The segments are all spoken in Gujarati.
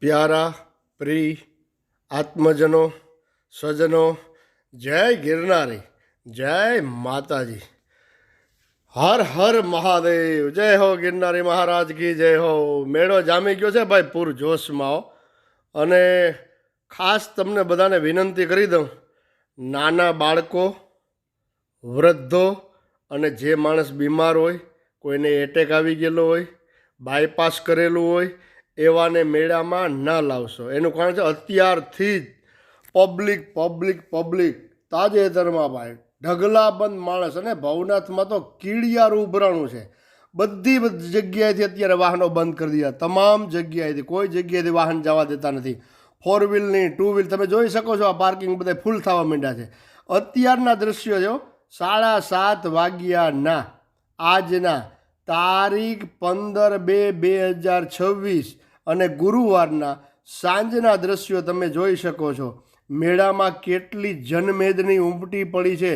પ્યારા, પ્રિય, આત્મજનો, સ્વજનો, જય ગિરનારી, જય માતાજી હર હર મહાદેવ, જય હો ગિરનારી મહારાજ કી જય હો મેળો જામી ગયો છે ભાઈ પૂર જોશમાં હો. અને ખાસ તમને બધાને વિનંતી કરી દઉં, નાના બાળકો, વૃદ્ધો અને જે માણસ બીમાર હોય, કોઈને એટેક આવી ગયેલો હોય બાયપાસ કરેલું હોય એવાને મેળામાં ન લાવશો. એનું કારણ છે અત્યારથી જ પબ્લિક પબ્લિક પબ્લિક તાજેતરમાં ભાઈ ઢગલાબંધ માણસ અને ભવનાથમાં તો કીડિયારું ઉભરાણું છે. બધી જગ્યાએથી અત્યારે વાહનો બંધ કરી દીધા. તમામ જગ્યાએથી, કોઈ જગ્યાએથી વાહન જવા દેતા નથી. ફોર વ્હીલની ટુ વ્હીલ તમે જોઈ શકો છો આ પાર્કિંગ બધા ફૂલ થવા માંડ્યા છે. અત્યારના દ્રશ્યો જો સાડા સાત વાગ્યાના આજના તારીખ પંદર બે બે હજાર છવ્વીસ. અને ગુરુવારના સાંજના દ્રશ્યો તમે જોઈ શકો છો. મેળામાં કેટલી જનમેદની ઉમટી પડી છે.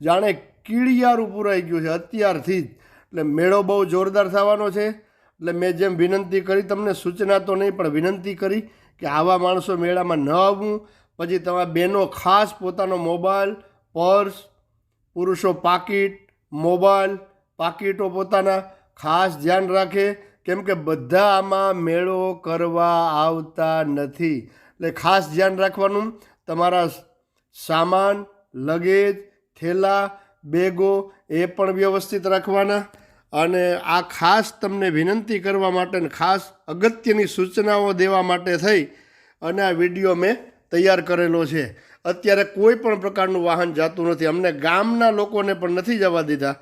જાણે કીડિયારું પુરાઈ ગયું છે અત્યારથી જ. એટલે મેળો બહુ જોરદાર થવાનો છે. એટલે મેં જેમ વિનંતી કરી, તમને સૂચના તો નહીં, પણ વિનંતી કરી કે આવા માણસો મેળામાં ન આવવું. પછી તમારા બહેનો ખાસ પોતાનો મોબાઈલ, પર્સ, પુરુષો પાકીટ, મોબાઈલ, પાકીટો પોતાના ખાસ ધ્યાન રાખે. કેમ કે બધા આમાં મેળો કરવા આવતા નથી. એટલે ખાસ ધ્યાન રાખવાનું, તમારા સામાન, લગેજ, થેલા, બેગો એ પણ વ્યવસ્થિત રાખવાના. અને આ ખાસ તમને વિનંતી કરવા માટે ખાસ અગત્યની સૂચનાઓ દેવા માટે થઈ અને આ વીડિયો મેં તૈયાર કરેલો છે. અત્યારે કોઈ પણ પ્રકારનું વાહન જતું નથી. અમને ગામના લોકોને પણ નથી જવા દીધા.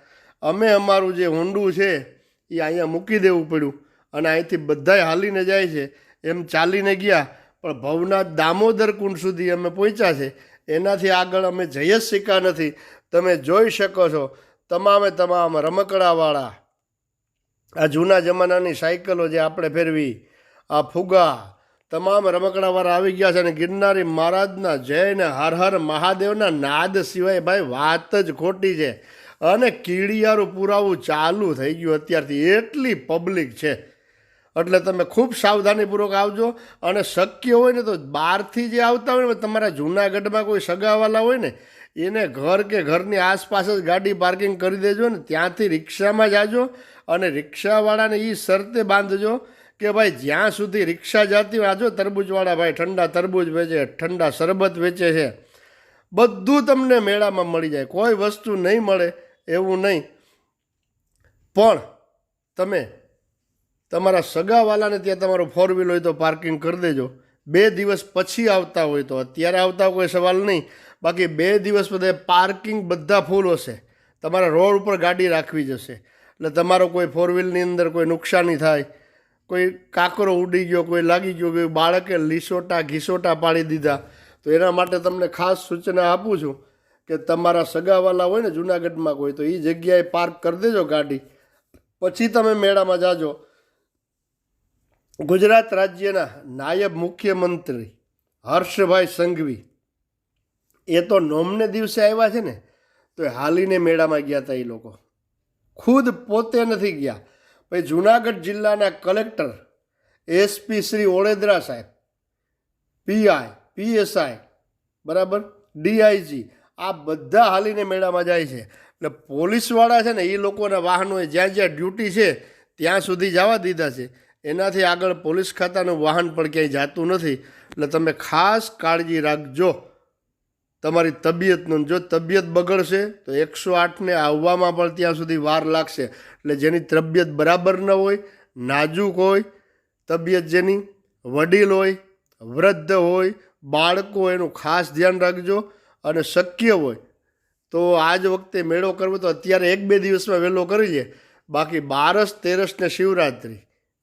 અમે અમારું જે હોન્ડું છે એ અહીંયા મૂકી દેવું પડ્યું. અને અહીંથી બધાય હાલીને જાય છે. એમ ચાલીને ગયા. પણ ભવનાથ દામોદર કુંડ સુધી અમે પહોંચ્યા છે. એનાથી આગળ અમે જઈ જ શીખ્યા નથી. તમે જોઈ શકો છો. તમામે તમામ રમકડાવાળા. આ જૂના જમાનાની સાયકલો જે આપણે ફેરવી, આ ફુગા, તમામ રમકડાવાળા આવી ગયા છે અને ગિરનારી મહારાજના જય ને હર હર મહાદેવના નાદ સિવાય ભાઈ વાત જ ખોટી છે. અને કીડિયારું પુરાવું ચાલુ થઈ ગયું અત્યારથી. એટલી પબ્લિક છે. એટલે તમે ખૂબ સાવધાનીપૂર્વક આવજો. અને શક્ય હોય ને તો બહારથી જે આવતા હોય ને, તમારા જૂનાગઢમાં કોઈ સગાવાલા હોય ને, એને ઘર કે ઘરની આસપાસ જ ગાડી પાર્કિંગ કરી દેજો ને, ત્યાંથી રિક્ષામાં જાજો અને રિક્ષાવાળાને એ શરતે બાંધજો કે ભાઈ, જ્યાં સુધી રિક્ષા જતી હોય આજો તરબૂચવાળા ભાઈ, ઠંડા તરબૂચ વેચે, ઠંડા શરબત વેચે છે. બધું તમને મેળામાં મળી જાય. કોઈ વસ્તુ નહીં મળે. એવું નહીં. પણ તમે તમારા સગાવાલાને ત્યાં તમારું ફોર વ્હીલ હોય તો પાર્કિંગ કરી દેજો. બે દિવસ પછી આવતા હોય તો. અત્યારે આવતા કોઈ સવાલ નહીં. બાકી બે દિવસ બધે પાર્કિંગ બધા ફૂલ હશે. તમારા રોડ ઉપર ગાડી રાખવી જશે. એટલે તમારો કોઈ ફોર વ્હીલની અંદર કોઈ નુકસાની થાય, કોઈ કાકરો ઉડી ગયો, કોઈ લાગી ગયો, કોઈ બાળકે લીસોટા, ઘીસોટા પાડી દીધા, તો એના માટે તમને ખાસ સૂચના આપું છું કે તમારા સગાવાલા હોય ને જુનાગઢમાં કોઈ, તો એ જગ્યાએ પાર્ક કરી દેજો ગાડી. પછી તમે મેળામાં જાજો. ગુજરાત રાજ્યના નાયબ મુખ્યમંત્રી હર્ષભાઈ સંઘવી, એ તો નોમને દિવસે આવ્યા છે ને, તો હાલીને મેળામાં ગયા હતા એ લોકો. ખુદ પોતે નથી ગયા. પછી જુનાગઢ જિલ્લાના કલેક્ટર એસપી શ્રી ઓળેદરા સાહેબ પીઆઈ પીએસઆઈ બરાબર? ડીઆઈજી આ બધા હાલીને મેળામાં જાય છે. એટલે પોલીસવાળા છે ને, એ લોકોના વાહનોએ જ્યાં જ્યાં ડ્યુટી છે, ત્યાં સુધી જવા દીધા છે. એનાથી આગળ પોલીસ ખાતાનું વાહન પણ ક્યાંય જાતું નથી. એટલે તમે ખાસ કાળજી રાખજો. તમારી તબિયતનું જો તબિયત બગડશે, તો એકસો આઠને આવવામાં પણ ત્યાં સુધી વાર લાગશે. એટલે જેની તબિયત બરાબર ન હોય, નાજુક હોય, તબિયત જેની વડીલ હોય, વૃદ્ધ હોય, બાળકો એનું ખાસ ધ્યાન રાખજો. અને શક્ય હોય તો આ જ વખતે મેળો કરવો તો અત્યારે એક બે દિવસમાં વહેલો કરી લે. બાકી બારસ, તેરસ ને શિવરાત્રિ,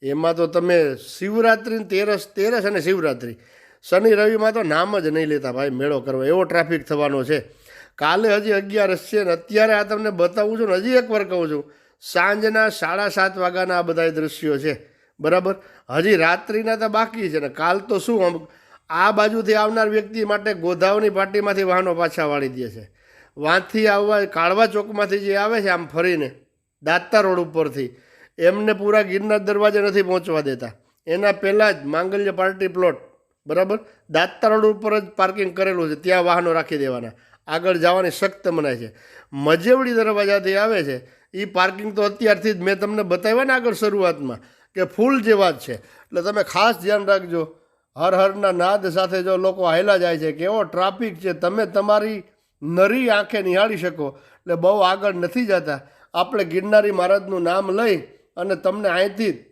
એમાં તો તમે શિવરાત્રિ તેરસ તેરસ અને શિવરાત્રિ. શનિ, રવિમાં તો નામ જ નહીં લેતા ભાઈ મેળો કરવો, એવો ટ્રાફિક થવાનો છે. કાલે હજી અગિયારસ છે ને અત્યારે આ તમને બતાવું છું ને હજી એકવાર કહું છું, સાંજના સાડા સાત વાગ્યાના આ બધા દૃશ્યો છે. બરાબર? હજી રાત્રિના તો બાકી છે ને કાલ તો શું આમ આ બાજુથી આવનાર વ્યક્તિ માટે ગોધાવની પાટીમાંથી વાહનો પાછા વાળી દે છે. વાંથી આવવા, કાળવા ચોકમાંથી જે આવે છે આમ ફરીને દાંતા રોડ ઉપરથી, એમને પૂરા ગિરનાર દરવાજે નથી પહોંચવા દેતા. એના પહેલાં જ માંગલ્ય પાર્ટી પ્લોટ, બરાબર? દાંતા રોડ ઉપર જ પાર્કિંગ કરેલું છે, ત્યાં વાહનો રાખી દેવાના. આગળ જવાની સખ્ત મનાય છે. મજેવડી દરવાજાથી આવે છે એ પાર્કિંગ તો અત્યારથી જ મેં તમને બતાવ્યા ને આગળ શરૂઆતમાં, કે ફૂલ જેવા જ છે. એટલે તમે ખાસ ધ્યાન રાખજો. હર હરના નાદ સાથે જો લોકો હાયલા જાય છે કેવો ટ્રાફિક છે, તમે તમારી નરી આંખે નિહાળી શકો. એટલે બહુ આગળ નથી જતા. આપણે ગિરનારી મહારાજનું નામ લઈ અને તમને અહીંથી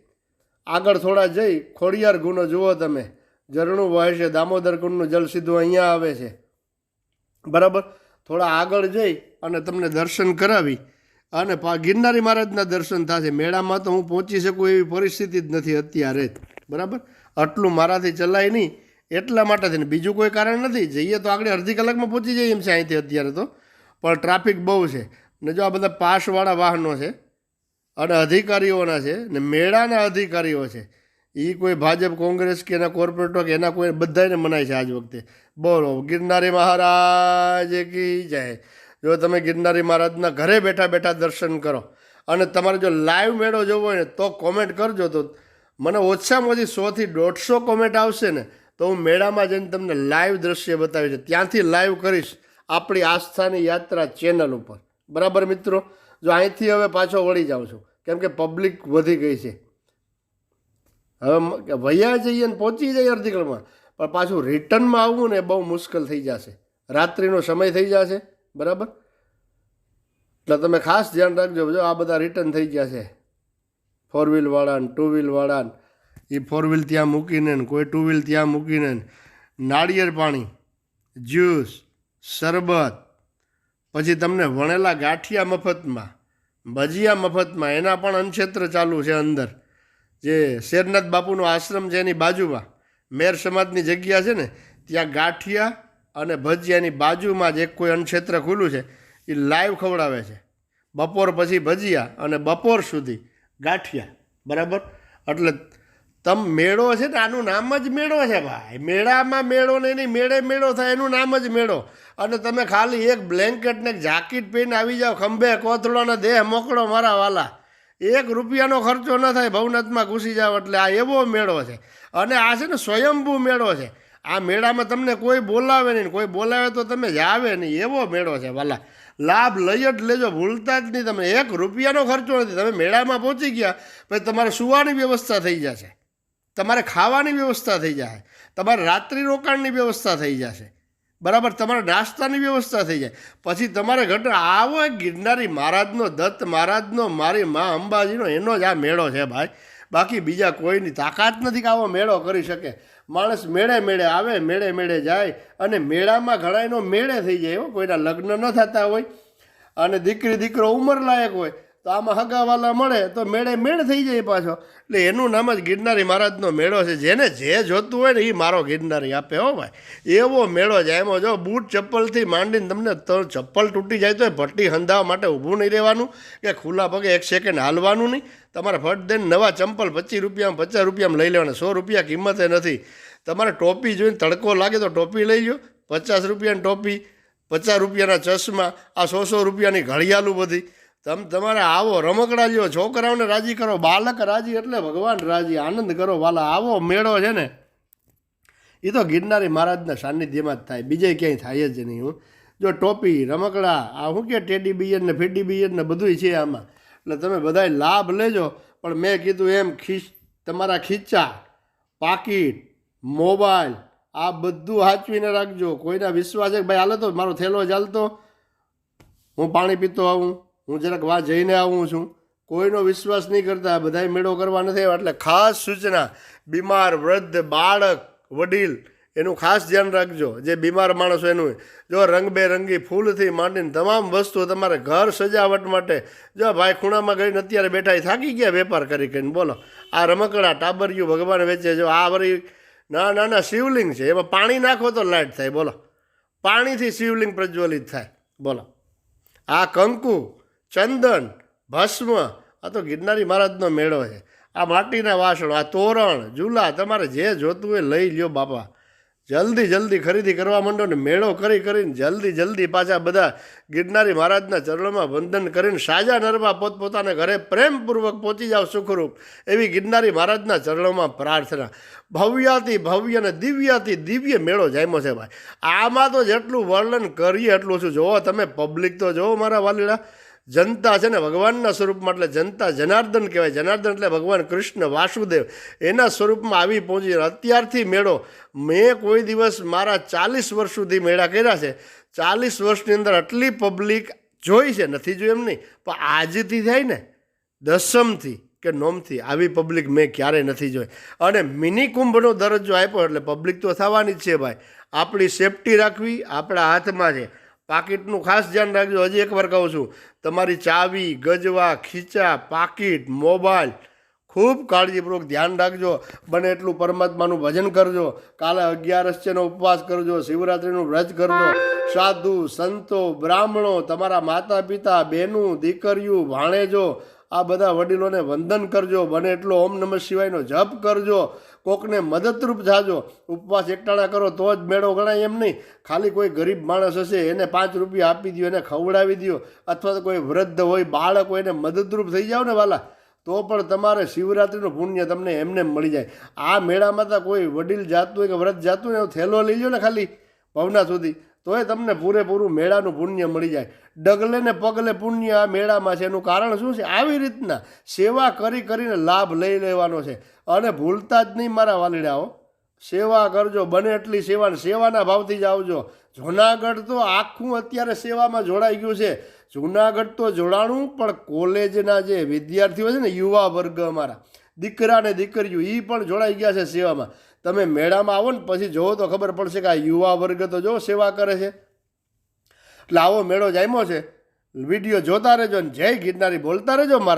આગળ થોડા જઈ ખોડિયાર ગુનો જુઓ તમે. ઝરણું વહે છે, દામોદર કુંડનું જલ સીધું અહીંયા આવે છે. બરાબર? થોડા આગળ જઈ અને તમને દર્શન કરાવી. અને ગિરનારી મહારાજના દર્શન થશે. મેળામાં તો હું પહોંચી શકું એવી પરિસ્થિતિ જ નથી અત્યારે. બરાબર? આટલું મારાથી ચલાય નહીં. એટલા માટે થઈને બીજું કોઈ કારણ નથી. જઈએ તો આગળ અડધી કલાકમાં પહોંચી જઈએ એમ છે અહીંથી અત્યારે તો. પણ ટ્રાફિક બહુ છે. ને જો આ બધા પાસવાળા વાહનો છે, અને અધિકારીઓના છે, ને મેળાના અધિકારીઓ છે એ કોઈ ભાજપ, કોંગ્રેસ કે એના કોર્પોરેટો કે એના કોઈ બધાને મનાય છે આજ વખતે. બોલો, ગિરનારી મહારાજ કી જય. જો તમે ગિરનારી મહારાજના ઘરે બેઠા બેઠા દર્શન કરો, અને તમારે જો લાઈવ મેળો જોવો હોય ને, તો કોમેન્ટ કરજો તો મને ઓછામાં ઓછી સોથી દોઢસો કોમેન્ટ આવશે ને, તો હું મેળામાં જઈને તમને લાઈવ દ્રશ્ય બતાવીશ ત્યાંથી લાઈવ કરીશ આપણી આસ્થાની યાત્રા ચેનલ ઉપર. બરાબર મિત્રો? જો અહીંથી હવે પાછો વળી જાઉં છું. કેમ કે પબ્લિક વધી ગઈ છે. હવે વૈયા જઈએ ને પહોંચી જઈએ અડધી કલાકમાં. પણ પાછું રિટર્નમાં આવવું ને બહુ મુશ્કેલ થઈ જશે. રાત્રિનો સમય થઈ જશે. બરાબર? એટલે તમે ખાસ ધ્યાન રાખજો. જો આ બધા રિટર્ન થઈ ગયા છે. ફોર વ્હીલવાળાને ટુ વ્હીલવાળાને એ ફોર વ્હીલ ત્યાં મૂકીને કોઈ ટુ વ્હીલ ત્યાં મૂકીને નાળિયેર પાણી, જ્યુસ, શરબત, પછી તમને વણેલા ગાંઠિયા મફતમાં, ભજીયા મફતમાં, એના પણ અનક્ષેત્ર ચાલુ છે અંદર. જે શેરનાથ બાપુનો આશ્રમ છે એની બાજુમાં, મેર સમાજની જગ્યા છે ને, ત્યાં ગાંઠિયા અને ભજીયાની બાજુમાં જ એક કોઈ અનક્ષેત્ર ખુલ્લું છે એ લાઈવ ખવડાવે છે. બપોર પછી ભજીયા અને બપોર સુધી ગાંઠિયા, બરાબર? એટલે તમ મેળો છે ને, આનું નામ જ મેળો છે ભાઈ. મેળામાં મેળો નહીં એની મેળે મેળો થાય, એનું નામ જ મેળો. અને તમે ખાલી એક બ્લેન્કેટ ને એક જાકીટ પહેરીને આવી જાઓ, ખંભે કોથળોને દેહ મોકળો મારા વાલા. એક રૂપિયાનો ખર્ચો ન થાય, ભવનાથમાં ઘૂસી જાઓ, એટલે આ એવો મેળો છે. અને આ છે ને સ્વયંભૂ મેળો છે. આ મેળામાં તમને કોઈ બોલાવે નહીં, કોઈ બોલાવે તો તમે જાવે નહીં. એવો મેળો છે, વાલા. લાભ લઈ જ લેજો, ભૂલતા જ નહીં તમે. એક રૂપિયાનો ખર્ચો નથી. તમે મેળામાં પહોંચી ગયા, પછી તમારે સુવાની વ્યવસ્થા થઈ જશે. તમારે ખાવાની વ્યવસ્થા થઈ જશે. તમારે રાત્રિ રોકાણની વ્યવસ્થા થઈ જશે. બરાબર? તમારે નાસ્તાની વ્યવસ્થા થઈ જાય. પછી તમારે ઘટના આવો એક ગિરનારી મહારાજનો દત્ત, મહારાજનો, મારી મા અંબાજીનો, એનો જ આ મેળો છે ભાઈ. બાકી બીજા કોઈની તાકાત નથી કે આવો મેળો કરી શકે. માણસ મેળે મેળે આવે, મેળે મેળે જાય અને મેળામાં ઘણાયનો મેળે થઈ જાય હો, કોઈના લગ્ન ન થતા હોય અને દીકરી દીકરો ઉંમર લાયક હોય. તો આમાં હગાવાલા મળે તો મેળે મેળ થઈ જાય પાછો. એટલે એનું નામ જ ગિરનારી મહારાજનો મેળો છે. જેને જે જોતું હોય ને એ મારો ગિરનારી આપે હો ભાઈ. એવો મેળો છે. એમાં જો બૂટ ચપ્પલથી માંડીને તમને ચપ્પલ તૂટી જાય તો ભટ્ટી હંધાવા માટે ઊભું નહીં રહેવાનું કે ખુલ્લા પગે એક સેકન્ડ હાલવાનું નહીં. તમારે ફટ દઈને નવા ચંપલ પચીસ રૂપિયામાં પચાસ રૂપિયામાં લઈ લેવાના. સો રૂપિયા કિંમતે નથી. તમારે ટોપી જોઈને તડકો લાગે તો ટોપી લઈ લો પચાસ રૂપિયાની ટોપી, પચાસ રૂપિયાના ચશ્મા, આ સો સો રૂપિયાની ઘડિયાળું બધી. તમ, તમારે આવો રમકડા લ્યો, છોકરાઓને રાજી કરો, બાલક રાજી એટલે ભગવાન રાજી, આનંદ કરો, વાલા, આવો મેળો છે ને. એ તો ગિરનારી મહારાજના સાનિધ્યમાં જ થાય, બીજે ક્યાંય થાય જ નહીં હું. જો ટોપી, રમકડા, આ શું કે ટેડી બિયર ને ફેડી બિયર ને બધુંય છે આમાં. એટલે તમે બધાય લાભ લેજો, પણ મેં કીધું એમ, ખીચ, તમારા ખીચા, પાકીટ, મોબાઈલ, આ બધું હાચવીને રાખજો. કોઈના વિશ્વાસ છે ભાઈ, હાલે તો, મારો થેલો ચાલતો. હું પાણી પીતો આવું. હું જરાક વા જઈને આવું છું. કોઈનો વિશ્વાસ નહીં કરતા, બધાય મેળો કરવા નથી આવ્યા. એટલે ખાસ સૂચના, બીમાર, વૃદ્ધ, બાળક, વડીલ, એનું ખાસ ધ્યાન રાખજો. જે બીમાર માણસો એનું જો રંગબેરંગી ફૂલથી માંડીને તમામ વસ્તુ તમારે ઘર સજાવટ માટે, જો ભાઈ ખૂણામાં ગઈને અત્યારે બેઠા થાકી ગયા વેપાર કરી કરીને, બોલો. આ રમકડા, ટાબરિયું ભગવાન વેચે જો આ વળી ના નાના શિવલિંગ છે. એમાં પાણી નાખો તો લાઇટ થાય, બોલો. પાણીથી શિવલિંગ પ્રજ્વલિત થાય, બોલો. આ કંકુ ચંદન, ભસ્મ, આ તો ગિરનારી મહારાજનો મેળો છે. આ માટીના વાસણો, આ તોરણ, ઝૂલા, તમારે જે જોતું હોય લઈ લ્યો બાપા. જલ્દી જલ્દી ખરીદી કરવા માંડો ને મેળો કરી, કરીને જલ્દી જલ્દી પાછા બધા ગિરનારી મહારાજના ચરણોમાં વંદન કરીને સાજા નરવા પોતપોતાના ઘરે પ્રેમપૂર્વક પહોંચી જાવ સુખરૂપ એવી ગિરનારી મહારાજના ચરણોમાં પ્રાર્થના. ભવ્યાથી ભવ્ય અને દિવ્યાથી દિવ્ય મેળો જામ્યો છે ભાઈ. આમાં તો જેટલું વર્ણન કરીએ એટલું ઓછું. જોવો તમે પબ્લિક તો જોવો મારા વાલીડા. જનતા છે ને, ભગવાનના સ્વરૂપમાં એટલે જનતા, જનાર્દન કહેવાય. જનાર્દન એટલે ભગવાન કૃષ્ણ, વાસુદેવ. એના સ્વરૂપમાં આવી પહોંચી અત્યારથી મેળો. મેં કોઈ દિવસ મારા ચાલીસ વર્ષ સુધી મેળા કર્યા છે. ચાલીસ વર્ષની અંદર આટલી પબ્લિક જોઈ છે, નથી જોઈ એમ નહીં, પણ આજથી થાય ને, દસમથી કે નોમથી આવી પબ્લિક મેં ક્યારેય નથી જોઈ. અને મિની કુંભનો દરજ્જો આપ્યો એટલે પબ્લિક તો થવાની જ છે ભાઈ. આપણી સેફટી રાખવી આપણા હાથમાં છે. પાકીટનું ખાસ ધ્યાન રાખજો. હજી એકવાર કહું છું, તમારી ચાવી, ગજવા, ખીચા, પાકીટ, મોબાઈલ, ખૂબ કાળજીપૂર્વક ધ્યાન રાખજો. બને એટલું પરમાત્માનું ભજન કરજો. કાલે અગિયારસ્યનો ઉપવાસ કરજો, શિવરાત્રિનું વ્રત કરજો. સાધુ, સંતો, બ્રાહ્મણો, તમારા માતા પિતા બહેનું, દીકરીઓ, ભાણેજો આ બધા વડીલોને વંદન કરજો, બને એટલો ઓમ નમઃ શિવાયનો જપ કરજો, કોકને મદદરૂપ જાજો ઉપવાસ એકટાણા કરો તો જ મેળો ગણાય એમ નહીં. ખાલી કોઈ ગરીબ માણસ હશે એને પાંચ રૂપિયા આપી દો એને ખવડાવી દો અથવા તો કોઈ વૃદ્ધ હોય, બાળક હોય એને મદદરૂપ થઈ જાઓ ને વાલા, તો પણ તમારે શિવરાત્રિનું પુણ્ય તમને એમને મળી જાય. આ મેળામાં તો કોઈ વડીલ જાતું હોય કે વ્રત જાતું હોય એવો થેલો લઈ લો ને ખાલી ભવના સુધી. તોય તમને પૂરેપૂરું મેળાનું પુણ્ય મળી જાય. ડગલે ને પગલે પુણ્ય આ મેળામાં છે. એનું કારણ શું છે? આવી રીતના સેવા કરી કરીને લાભ લઈ લેવાનો છે. અને ભૂલતા જ નહીં મારા વાલીડાઓ સેવા કરજો, બને એટલી સેવા સેવાના ભાવથી જ આવજો. જુનાગઢ તો આખું અત્યારે સેવામાં જોડાઈ ગયું છે. જુનાગઢ તો જોડાણું, પણ કોલેજના જે વિદ્યાર્થીઓ છે ને, યુવા વર્ગ અમારા. દીકરા ને દીકરીઓ એ પણ જોડાઈ ગયા છે સેવામાં. તમે મેળામાં આવો ને પછી જોવો તો ખબર પડશે કે આ યુવા વર્ગ તો જો સેવા કરે છે. એટલે આવો મેળો જામ્યો છે. વીડિયો જોતા રહેજો ને જય ગિરનારી બોલતા રહેજો મારા